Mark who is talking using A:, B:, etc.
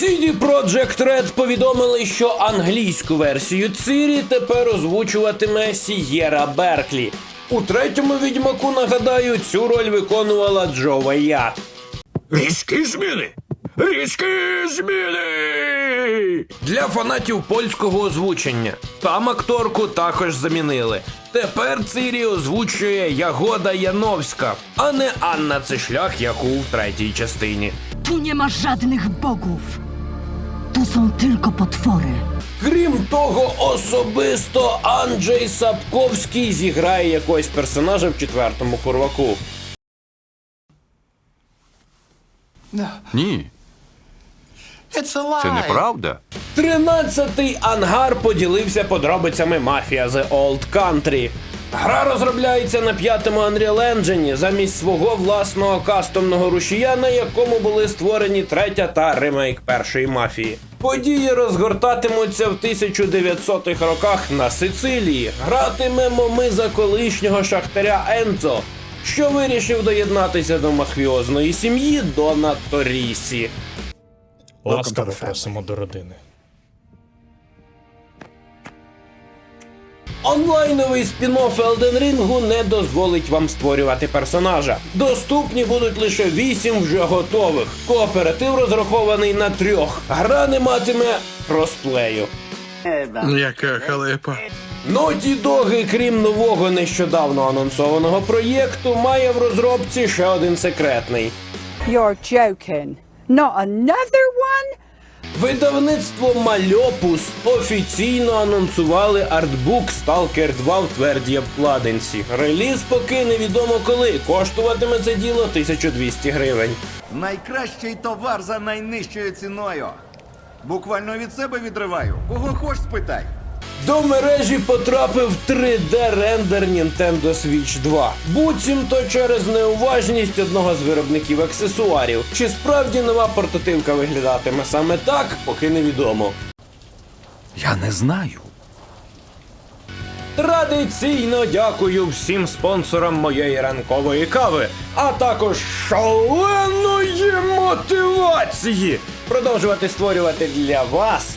A: CD Projekt Red повідомили, що англійську версію Цирі тепер озвучуватиме Сієра Берклі. У третьому відьмаку, нагадаю, цю роль виконувала Джова Ят.
B: Різкі зміни! Різкі зміни!
A: Для фанатів польського озвучення. Там акторку також замінили. Тепер Цирі озвучує Ягода Яновська, а не Анна Цишлях, як у третій частині.
C: Tu nie ma żadnych bogów. Tu są tylko potwory.
A: Крім того, особисто Анджей Сапковський зіграє якогось персонажа в четвертому курваку.
B: Ні, це неправда.
A: Тринадцятий ангар поділився подробицями Mafia The Old Country. Гра розробляється на п'ятому Unreal Engine замість свого власного кастомного рушія, на якому були створені третя та ремейк першої мафії. Події розгортатимуться в 1900-х роках на Сицилії. Гратимемо ми за колишнього шахтаря Енцо, що вирішив доєднатися до мафіозної сім'ї Дона Торісі.
D: Ласка просимо до родини.
A: Онлайновий спін-офф Elden Ring не дозволить вам створювати персонажа. Доступні будуть лише 8 вже готових. Кооператив розрахований на трьох. Гра не матиме кросплею.
B: Яка халепа.
A: Naughty Dog, крім нового нещодавно анонсованого проєкту, має в розробці ще один секретний.
E: You're joking. Not another one?
A: Видавництво Мальопус офіційно анонсували артбук Stalker 2 в твердій обкладинці. Реліз поки невідомо коли. Коштуватиме це діло 1200 гривень.
F: Найкращий товар за найнижчою ціною. Буквально від себе відриваю. Кого хоч спитай.
A: До мережі потрапив 3D-рендер Nintendo Switch 2. Буцімто через неуважність одного з виробників аксесуарів. Чи справді нова портативка виглядатиме саме так, поки невідомо.
B: Я не знаю.
A: Традиційно дякую всім спонсорам моєї ранкової кави, а також шаленої мотивації продовжувати створювати для вас